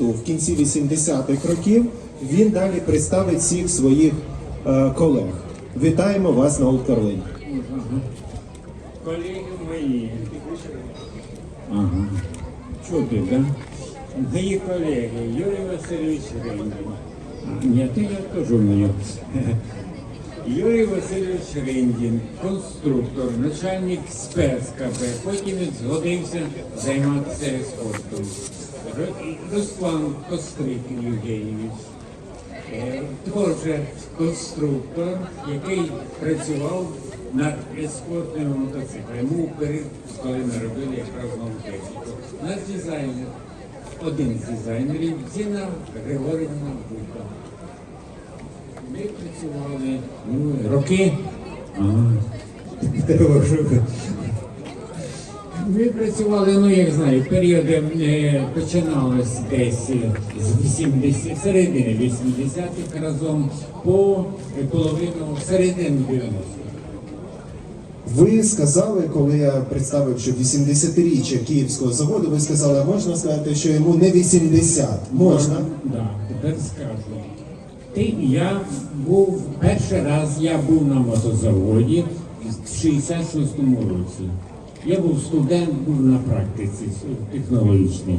в кінці 80-х років. Він далі представить всіх своїх е, колег. Вітаємо вас на Олдкарлині. Колеги мої. Ага. Чути, да? Мої колеги, Юрій Васильович Рендін. Ні, то я теж вмію. Юрій Васильович Рендін, конструктор, начальник спецкп, потім він згодився займатися експортом. Руслан Кострик Євгенійович, Е, Теж конструктор, який працював над експортними мотоциклами. Йому вперед, коли ми робили якраз нову техніку. Наш дизайнер, один з дизайнерів, Зіна Григорівна Бука. Ми працювали ну, роки. Ага. Ми працювали, ну як знаю, періоди е, починалось десь з 80, середини 80-х разом по половину середину 90-х. Ви сказали, коли я представив, що 80-річчя Київського заводу, ви сказали, можна сказати, що йому не 80. Можна? Да, тепер скажу. Ти, я був перший раз я був на мотозаводі в 66-му році. Я був студент, на практиці технологічній.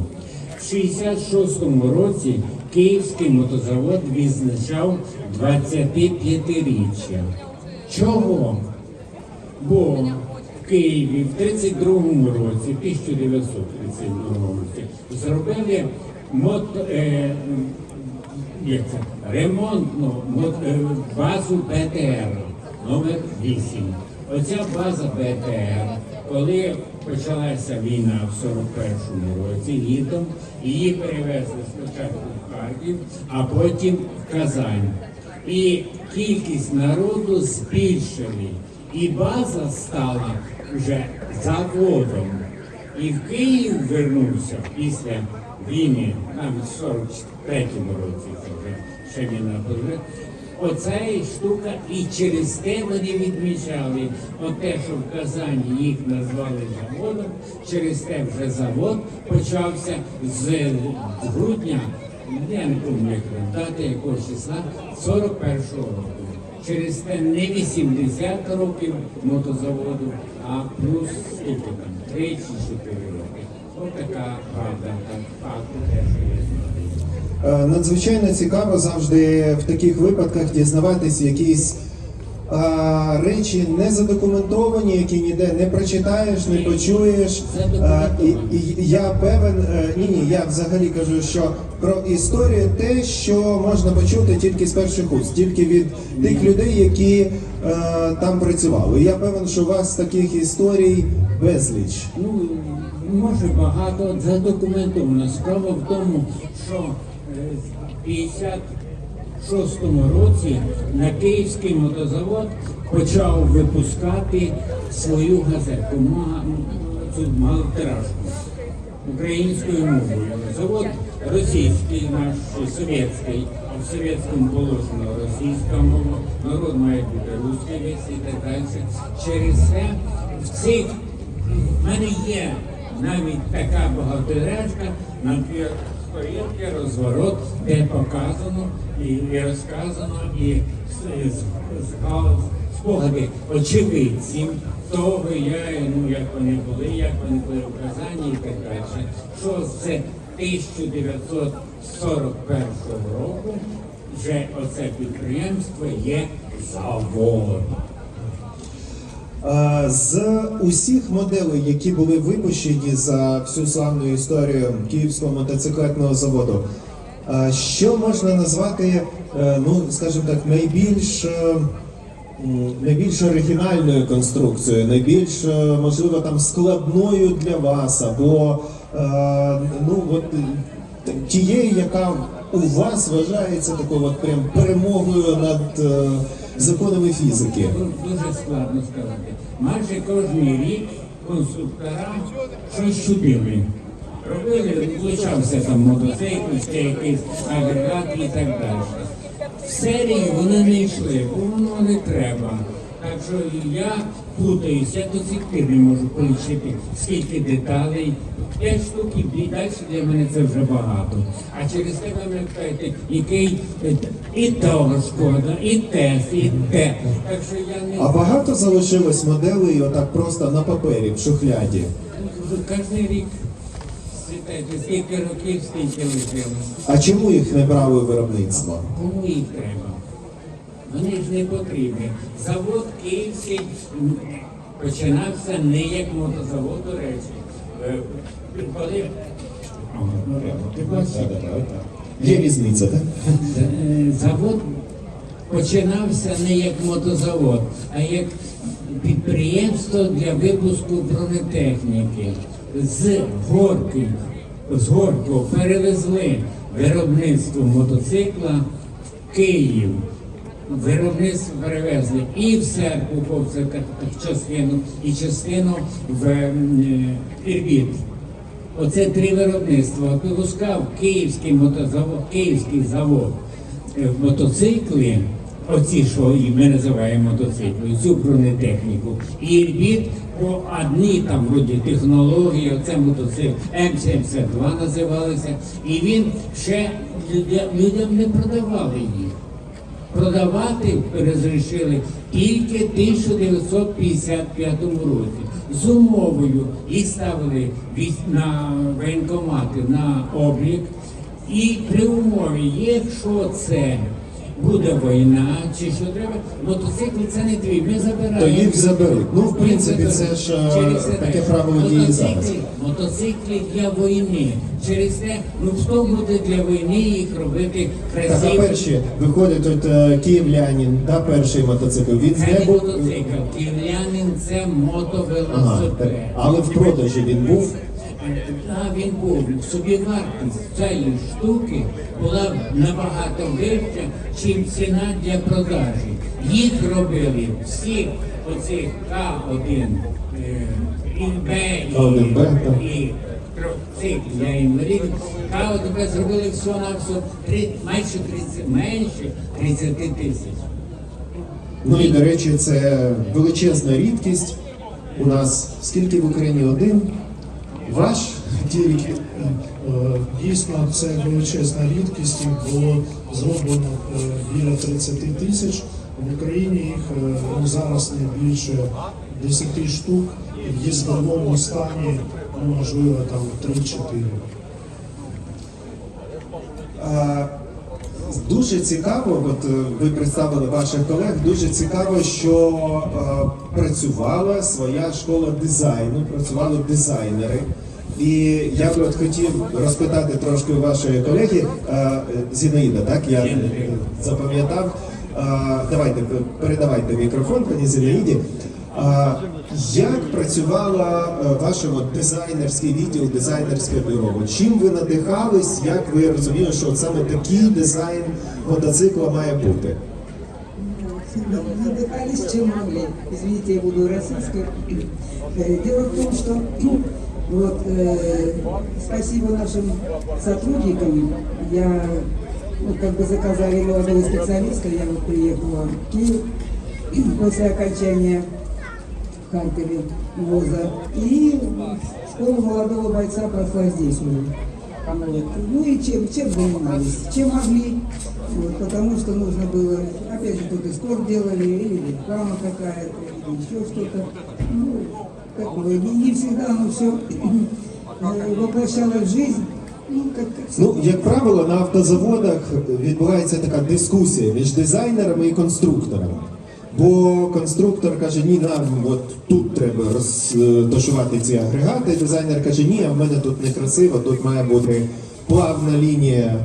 В 66-му році Київський мотозавод відзначав 25-річчя. Чого? Бо в Києві в 32-му році, 1932 році, зробили мот, е, як це, ремонтну мот, е, базу БТР номер 8. Оця база БТР, коли почалася війна в 41-му році літом, її перевезли спочатку в Харків, а потім в Казань. І кількість народу збільшили, і база стала вже заводом. І в Київ вернувся після війни, навіть в 43-му році ще війна була. Оця і штука, і через те вони відмічали, от те, що в Казані їх назвали заводом, через те вже завод почався з грудня, я не пам'ятаю, дати якого числа, 41-го року. Через те не 80 років мотозаводу, а плюс там, 3 чи 4 роки. Ось така правда, так, факт, те, що я знаю. Е, Надзвичайно цікаво завжди в таких випадках дізнаватись якісь е, речі не задокументовані, які ніде не прочитаєш, не почуєш. Е, і, я певен, е, ні, ні, я взагалі кажу, що про історію те, що можна почути тільки з перших уст, тільки від тих людей, які е, там працювали. Я певен, що у вас таких історій безліч. Ну, може багато задокументовано. Справа в тому, що е, в 56-му році на Київський мотозавод почав випускати свою газету, цю малотиражку українською мовою. Завод російський, наш совєтський, в совєтському положено російська мова, народ має бути русський весь і так далі. Через це в цих в мене є навіть така багаторечка, на дві сторінки розворот, де показано і, розказано, і спогади очевидців того, я, ну, як вони були, як вони були в Казані і так далі. Що з 1941 року вже оце підприємство є завод. Е, З усіх моделей, які були випущені за всю славну історію Київського мотоциклетного заводу, е, що можна назвати, е, ну скажімо так, найбільш найбільш оригінальною конструкцією, найбільш можливо там складною для вас, або ну от тією, яка у вас вважається такою от прям перемогою над законами фізики. Дуже складно сказати. Майже кожен рік конструктора щось чудили. Робили, влучався там мотоцикл, ще якийсь агрегат і так далі. В серії вони не йшли, бо воно не треба. Так що я путаюсь, я до сих пір не можу полічити, скільки деталей. П'ять штук і далі для мене це вже багато. А через те ви мене питаєте, який е, і того шкода, і те, і те. Так що я не А багато залишилось моделей отак просто на папері, в шухляді. кожен рік світайте, скільки років, скільки лишилось. А чому їх не брали у виробництво? Кому їх треба? Вони ж не потрібні. Завод Київський починався не як мотозавод, до речі. Е, О, ну, бачиш? Є різниця, так? Е, завод починався не як мотозавод, а як підприємство для випуску бронетехніки. З горки, з горку перевезли виробництво мотоцикла в Київ. Виробництво перевезли і в Серпуховце частину, і частину в е, Ірбіт. Оце три виробництва. Випускав Київський мотозавод, Київський завод е, мотоцикли, оці, що ми називаємо мотоцикли, цю бронетехніку. І від по одній там вроді технології, оце мотоцикл М72 називалися, і він ще людям не продавали їх. Продавати розрішили тільки в 1955 році. З умовою їх ставили на воєнкомати на облік. І при умові, якщо це буде війна чи що треба, мотоцикли це не твій. Ми забираємо. То їх заберуть. Ну, в принципі, це ж, е, Через таке так. правило діє зараз. Мотоцикли- для війни. Через те, ну хто буде для війни їх робити Так, а красиво? перші виходить от е, київлянин, да, перший мотоцикл. Він Це не був. мотоцикл, київлянин це Ага, мотовелосипед. так. Але в продажі він був. Так, він був. Собівартість цієї штуки була набагато вища, чим ціна для продажі. Їх робили всі оці К1, е, і і, К1Б, так. і цих для інвалідів. К1Б зробили всього на все майже 30, менше 30 тисяч. Ну і до речі, це величезна рідкість. У нас скільки в Україні один? Ваш тільки. Е, Дійсно, це величезна рідкість, їх було зроблено е, біля 30 тисяч. В Україні їх е, ну, зараз не більше 10 штук, в їздовому стані, ну, можливо, там 3-4. Дуже цікаво, от ви представили ваших колег. Дуже цікаво, що працювала своя школа дизайну, працювали дизайнери. І я би от хотів розпитати трошки вашої колеги е, Зінаїда, так я е, запам'ятав. Е, давайте передавайте мікрофон пані Зінаїді. Як працювала ваш дизайнерський відділ, дизайнерське бюро? Чим ви надихались? Як ви розуміли, що от саме такий дизайн мотоцикла має бути? Надыхались, чем могли. Извините, я буду российской. Э, Дело в том, что вот, э, спасибо нашим сотрудникам. Я ну, как бы заказали молодого специалиста, я вот приехала в Киев после окончания в Харькове вуза. И школу молодого бойца прошла здесь уже. Вот. Ну и чем, чем занимались? Чем могли? Вот, потому что нужно было, опять же, тут эскорт делали, или реклама какая-то, или еще что-то. Ну, такое. Не, не всегда оно все воплощалось в жизнь. Ну, Ну, як правило, на автозаводах відбувається така дискусія між дизайнерами і конструкторами. Бо конструктор каже, ні, нам от тут треба розташувати ці агрегати. Дизайнер каже, ні, а в мене тут некрасиво, тут має бути плавна лінія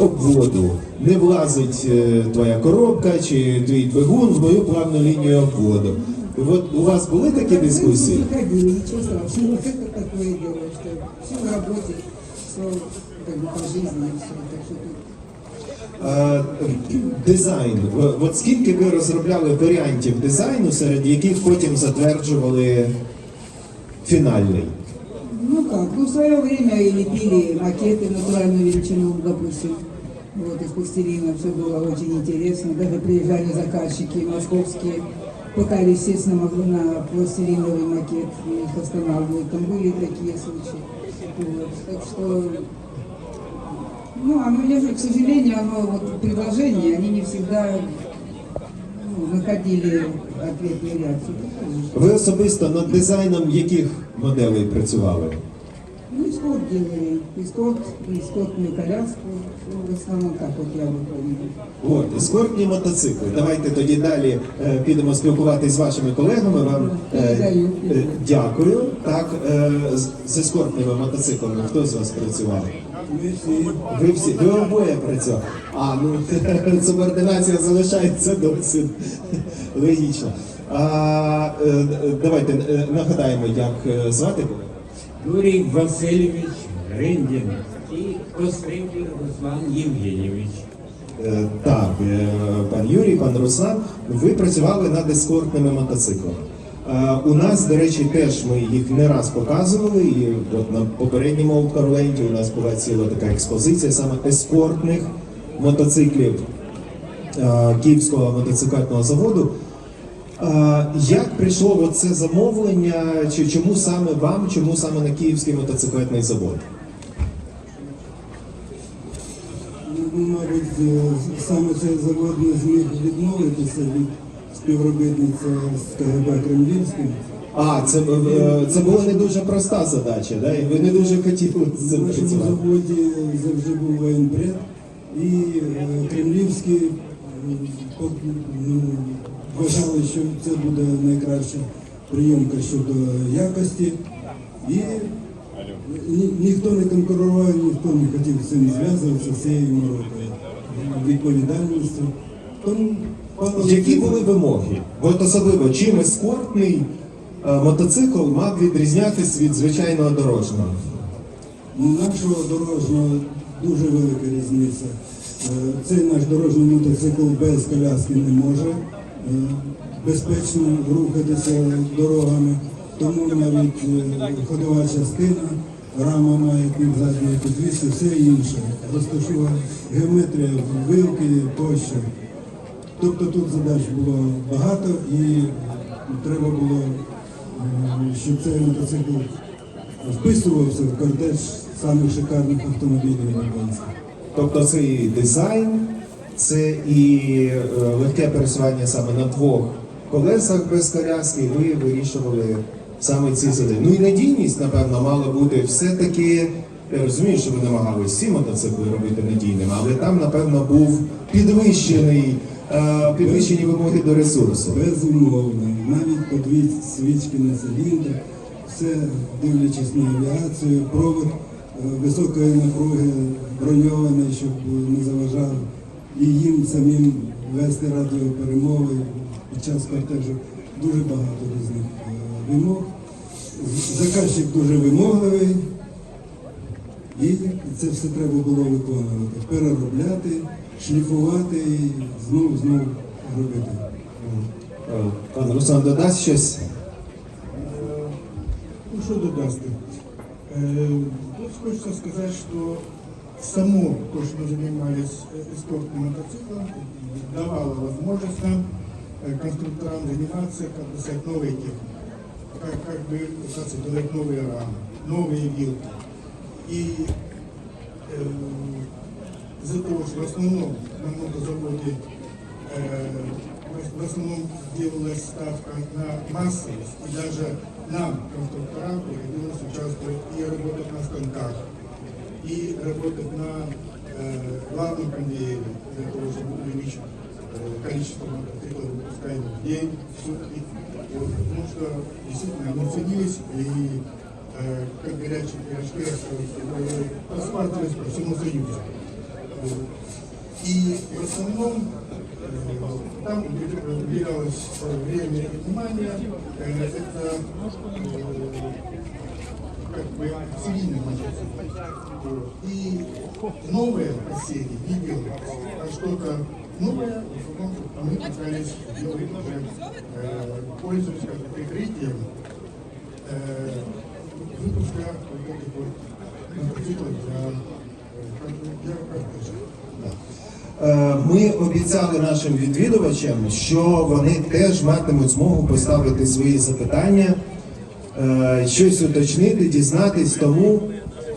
обводу. Не влазить е, твоя коробка чи твій двигун в мою плавну лінію обводу. І от у вас були такі дискусії? Не приходили, ничего страшного. Вот это такое дело, все в работе, все по жизни, все. Так что тут Дизайн. От скільки ви розробляли варіантів дизайну, серед яких потім затверджували фінальний? Как, ну в свое время и лепили макеты натуральную величину, допустим. вот, из пластилина, все было очень интересно. Даже приезжали заказчики московские, пытались сесть на, на пластилиновый макет, и их останавливают. Там были такие случаи. Вот, так что, ну, оно, же, к сожалению, оно, вот, предложения, они не всегда ну, находили ответную реакцию. Ви особисто над дизайном яких моделей працювали? Ну, эскорт делали, эскорт, эскортную коляску, ну, в основном так вот я выполнила. От, ескортні мотоцикли. Давайте тоді далі е, підемо спілкуватися з вашими колегами. Вам е, Передаю. е, дякую. Так, е, з, з ескортними мотоциклами хто з вас працював? Ви всі, ви обоє працювали. А, ну субординація залишається досить логічно. А, е, е, давайте е, нагадаємо, як е, звати. Юрій Васильович Гриндін і Костенкін Руслан Євгенійович. Е, Так, е, пан Юрій, пан Руслан, ви працювали над ескортними мотоциклами. Е, У нас, до речі, теж ми їх не раз показували. І от на попередньому аукторленті у нас була ціла така експозиція саме ескортних мотоциклів Київського мотоциклетного заводу. Е, Як прийшло це замовлення? Чи чому саме вам, чому саме на Київський мотоциклетний завод? Ну, Мабуть, е, саме цей завод не зміг відмовитися від співробітниці з КГБ Кремлівським. А, це, е, це була не дуже проста задача, да? і ви не дуже хотіли з цим нашому працювати. заводі завжди був воєнпред, і е, Кремлівський е, ну, вважали, що це буде найкраща прийомка щодо якості. І ні, ніхто не конкурував, ніхто не хотів з цим зв'язуватися, з цією морокою, відповідальністю. Тому Які були вимоги? От особливо, чим ескортний е, мотоцикл мав відрізнятися від звичайного дорожнього? Нашого дорожнього дуже велика різниця. Е, Цей наш дорожній мотоцикл без коляски не може безпечно рухатися дорогами, тому навіть е, ходова частина, рама маятник задньої підвіси, все інше. Розташування геометрія, вилки тощо. Тобто тут задач було багато і треба було, е, щоб цей мотоцикл вписувався в кортеж самих шикарних автомобілів. Тобто це і дизайн, це і е, легке пересування саме на двох колесах без коляски, ви вирішували саме ці задачі. Ну і надійність, напевно, мала бути все-таки. Я розумію, що ви намагалися всі мотоцикли робити надійними, але там, напевно, був підвищений, е, підвищені вимоги до ресурсу. Безумовно, навіть по дві свічки на циліндр, все дивлячись на авіацію, провод е, високої напруги броньований, щоб не заважав і їм самим вести радіоперемови під час кортежу. Дуже багато різних е, вимог. Заказчик дуже вимогливий. І це все треба було виконувати, переробляти, шліфувати і знову знову робити. Е, Пан Руслан додасть щось? Ну, что додасти? Тут хочется сказать, что само то, что мы занимались э, эскортным мотоциклом, давало возможность нам, э, конструкторам, заниматься, как бы сказать, новой техникой. Как, как бы пытаться делать новые рамы, новые вилки. И э, из-за того, что в основном на мотозаводе э, в- в основном делалась ставка на массовость, и даже нам, конструкторам, приходилось участвовать и работать на станках, и работать на э, главном конвейере, для того, чтобы увеличить э, количество мотоциклов, выпускаемых в день, в сутки. Вот, потому что действительно они ценились и э, как горячие пирожки просматривались по всему Союзу. И в основном э, там уделялось время и внимание. Это э, как бы цивильный мотоцикл. Вот. И новое по серии не делалось. А что-то новое, в основном, мы пытались делать уже, э, пользуясь как бы прикрытием э, выпуска вот этих вот мотоциклов для, э, для кортежа. Е, Ми обіцяли нашим відвідувачам, що вони теж матимуть змогу поставити свої запитання, е, щось уточнити, дізнатись. Тому,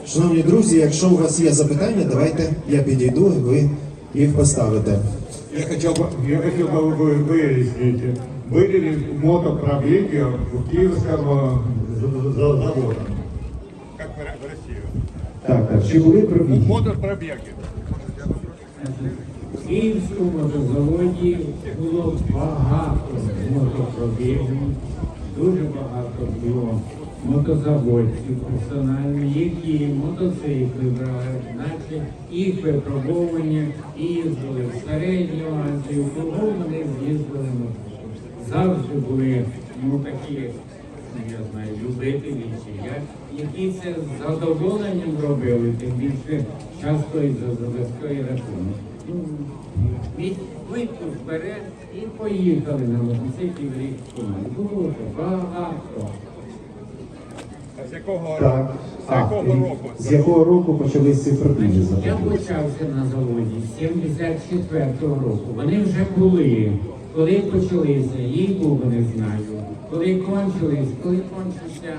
шановні друзі, якщо у вас є запитання, давайте я підійду і ви їх поставите. Я хотел бы, я хотел бы вы выяснить, были ли мотопробеги в Киевском э, за- за- заводе? Как в России. Так, так, чи були пробіги? Мотопробеги. В Київському мотозаводі було багато мотопробігів, дуже багато було мотозаводців персональних, які мотоцикли брали, значить їх випробовування їздили в середню Азію, кругом вони з'їздили мотоциклом. Завжди були ну, такі, я знаю, любителі чи як, які це з задоволенням робили, тим більше часто і за заводської рахунок. Ну, від вперед і поїхали на мотоциклі в рік тому. Було багато. А з якого Так. З якого року? З якого року почались ці пробіги? Я почався на заводі з 74-го року. Вони вже були. Коли почалися, їх Богу не знаю. Коли кончились, коли кончився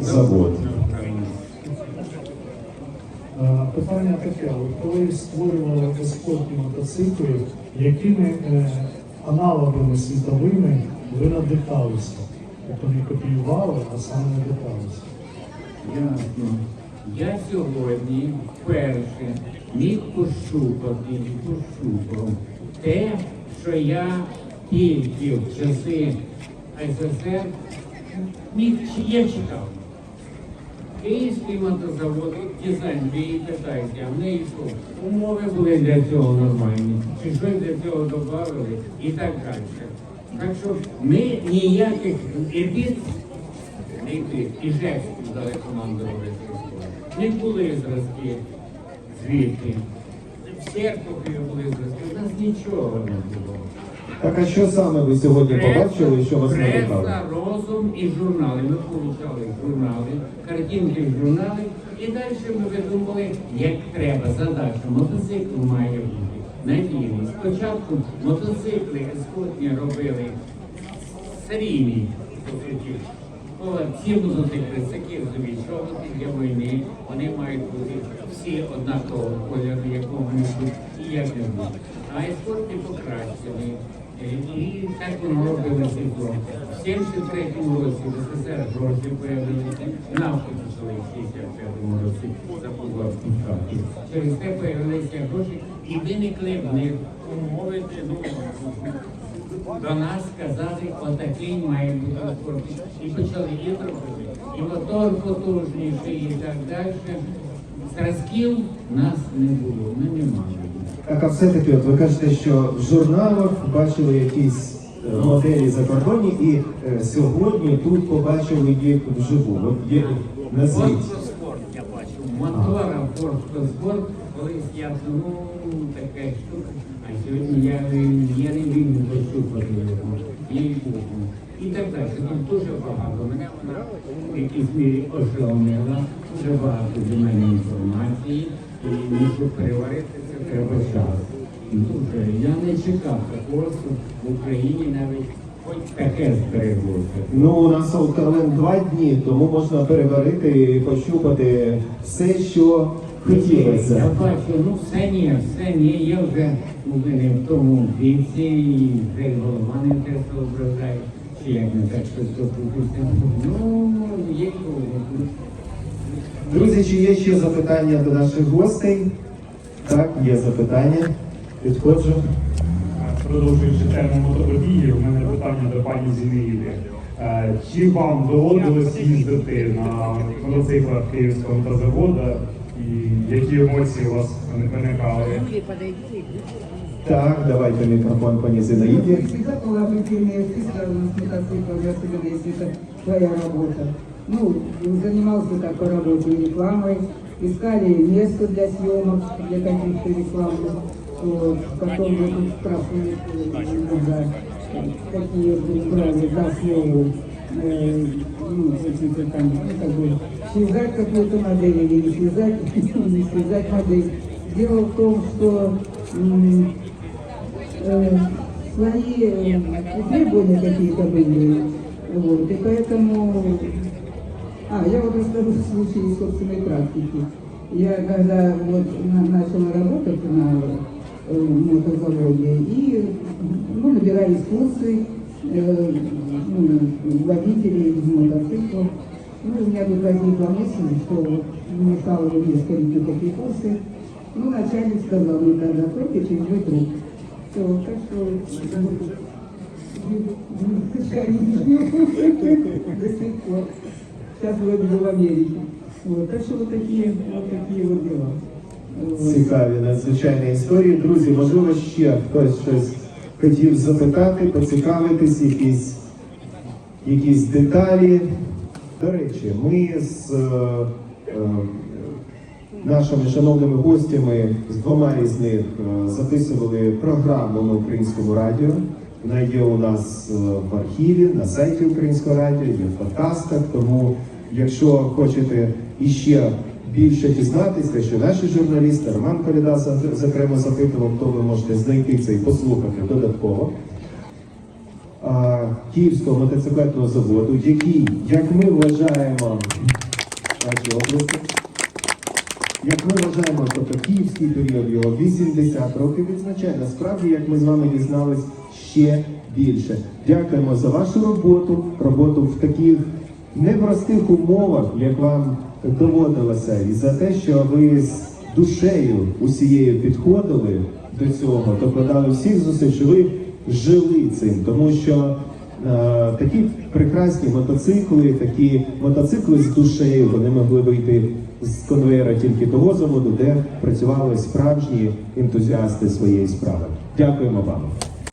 е, Завод. Питання таке, коли створювали ескортні мотоцикли, якими е, аналогами світовими ви надихалися? Тобто не копіювали, а саме надихалися. Ясно. Я сьогодні вперше міг пощупати і пощупав те, що я тільки в часи СССР міг я читав. Київський мотозавод, дизайн, ви її питаєте, а в неї що? Умови були для цього нормальні, чи щось для цього додали і так далі. Так що ми ніяких епіт і жестів дали команду робити. Не були зразки звідти. В Серпухові були зразки, у нас нічого не було. Так, а що саме ви сьогодні побачили, що вас надихало? Преса, розум і журнали. Ми получали журнали, картинки з журнали, і далі ми видумали, як треба. Задача мотоцикл має бути надійний. Спочатку мотоцикли ескортні робили серійні по суті. О, Ці мотоцикли це кірзові чоботи для війни. Вони мають бути всі однакового кольору, якого вони тут і як не. А ескорти покращені. І так воно робилося зо. В 73-му році в СССР гроші появилися, нафту почали в 65-му році за поглавку шахті. Через те появилися гроші і виникли в них умови, ну, до нас сказали, отакий має бути корпус. І почали і робити. І мотор потужніший, і так далі. Зразків нас не було, ми не мали. А все-таки, от ви кажете, що в журналах бачили якісь е, моделі закордонні і е, сьогодні тут побачили їх вживу. От є назвіть. Форскоспорт я бачив. Мотора Форскоспорт, колись я ну така штука, а сьогодні я, я не вільно пощупати його. їй Богу. І так далі. Тут дуже багато. Мене вона в якійсь мірі ошеломила, дуже багато для мене інформації. І ну, переварити це треба час. Дуже. Я не чекав такого, в Україні навіть хоч таке збереглося. Ну, у нас календар два дні, тому можна переварити і пощупати все, що хотілося. Я бачу, ну все ні, все ні. Я вже ну, не в тому віці, і вже голова не те соображає, Друзі, чи є ще запитання до наших гостей? Так, є запитання. Підходжу. Продовжуючи тему мотоподії, у мене питання до пані Зінаїди. Е, Чи вам доводилось їздити на мотоциклах Київського мотозаводу і які емоції у вас виникали? Так, давайте мікрофон пані Зінаїді. Всегда положительные связаны с мотоциклом, особенно если это твоя работа. Ну, занимался так по работе рекламой, искали место для съемок, для каких-то реклам. Вот. Потом мы тут спрашивали, иногда, какие брали за съемку. Э, ну, какие-то там, ну, как бы, связать какую-то модель или не связать, не связать модель. Дело в том, что м, э, свои э, требования какие-то были, вот, и поэтому... А, я вот расскажу случай собственной практики. Я когда вот на- начала работать на э, мотозаводе, и ну, набирались курсы э, ну, водителей мотоциклов. Ну, у меня тут возникла мысль, что мне стало скорее такие курсы. Ну, начальник сказал, ну тогда через мой труд. Все, так что. Сейчас вроде бы в Америке. Вот, так что вот такие вот такие вот дела. Цікаві надзвичайні історії. Друзі, можливо, ще хтось щось хотів запитати, поцікавитись, якісь, якісь деталі. До речі, ми з е, е, нашими шановними гостями, з двома із них е, записували програму на українському радіо. Вона є у нас е, в архіві, на сайті Українського радіо, є в подкастах. Тому, якщо хочете іще більше дізнатися, що наші журналісти, Роман Коляда за- зокрема запитував, то ви можете знайти це і послухати додатково. Київського мотоциклетного заводу, який, як ми вважаємо, наші області, як ми вважаємо, тобто київський період його 80 років відзначає, насправді, як ми з вами дізнались, ще більше. Дякуємо за вашу роботу, роботу в таких непростих умовах, як вам доводилося, і за те, що ви з душею усією підходили до цього, докладали всіх зусиль, що ви жили цим, тому що Е, такі прекрасні мотоцикли, такі мотоцикли з душею, вони могли вийти з конвейера тільки того заводу, де працювали справжні ентузіасти своєї справи. Дякуємо вам.